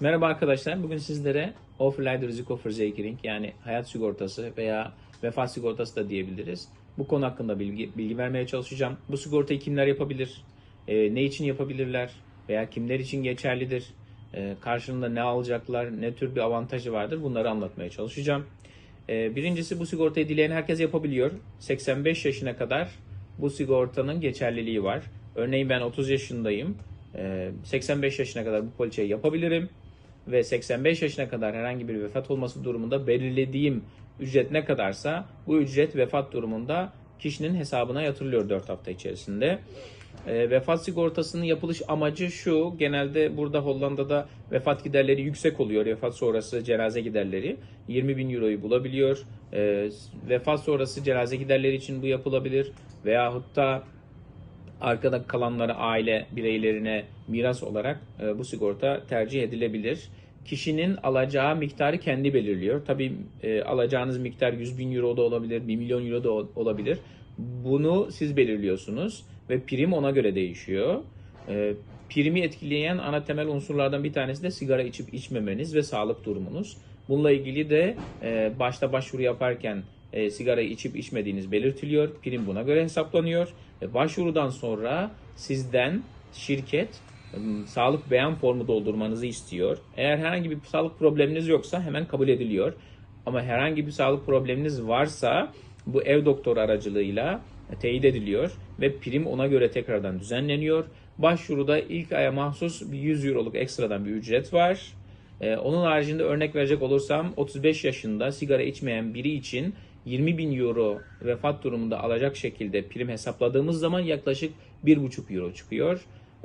Merhaba arkadaşlar. Bugün sizlere Overlider Risikoverzekering yani hayat sigortası veya vefat sigortası da diyebiliriz. Bu konu hakkında bilgi, bilgi vermeye çalışacağım. Bu sigortayı kimler yapabilir? Ee, ne için yapabilirler? Veya kimler için geçerlidir? Ee, karşılığında ne alacaklar? Ne tür bir avantajı vardır? Bunları anlatmaya çalışacağım. Ee, birincisi bu sigortayı dileyen herkes yapabiliyor. 85 yaşına kadar bu sigortanın geçerliliği var. Örneğin ben 30 yaşındayım. Ee, 85 yaşına kadar bu poliçeyi yapabilirim ve 85 yaşına kadar herhangi bir vefat olması durumunda belirlediğim ücret ne kadarsa bu ücret vefat durumunda kişinin hesabına yatırılıyor 4 hafta içerisinde. E, vefat sigortasının yapılış amacı şu. Genelde burada Hollanda'da vefat giderleri yüksek oluyor. Vefat sonrası cenaze giderleri 20 bin euroyu bulabiliyor. E, vefat sonrası cenaze giderleri için bu yapılabilir. Veyahut da arkada kalanlara aile bireylerine miras olarak e, bu sigorta tercih edilebilir. Kişinin alacağı miktarı kendi belirliyor. Tabii e, alacağınız miktar 100 bin euro da olabilir, 1 milyon euro da olabilir. Bunu siz belirliyorsunuz ve prim ona göre değişiyor. E, primi etkileyen ana temel unsurlardan bir tanesi de sigara içip içmemeniz ve sağlık durumunuz. Bununla ilgili de e, başta başvuru yaparken e, sigara içip içmediğiniz belirtiliyor. Prim buna göre hesaplanıyor. Ve başvurudan sonra sizden şirket sağlık beyan formu doldurmanızı istiyor. Eğer herhangi bir sağlık probleminiz yoksa hemen kabul ediliyor. Ama herhangi bir sağlık probleminiz varsa bu ev doktoru aracılığıyla teyit ediliyor ve prim ona göre tekrardan düzenleniyor. Başvuruda ilk aya mahsus bir 100 euroluk ekstradan bir ücret var. Ee, onun haricinde örnek verecek olursam 35 yaşında sigara içmeyen biri için 20 bin euro vefat durumunda alacak şekilde prim hesapladığımız zaman yaklaşık 1,5 euro çıkıyor.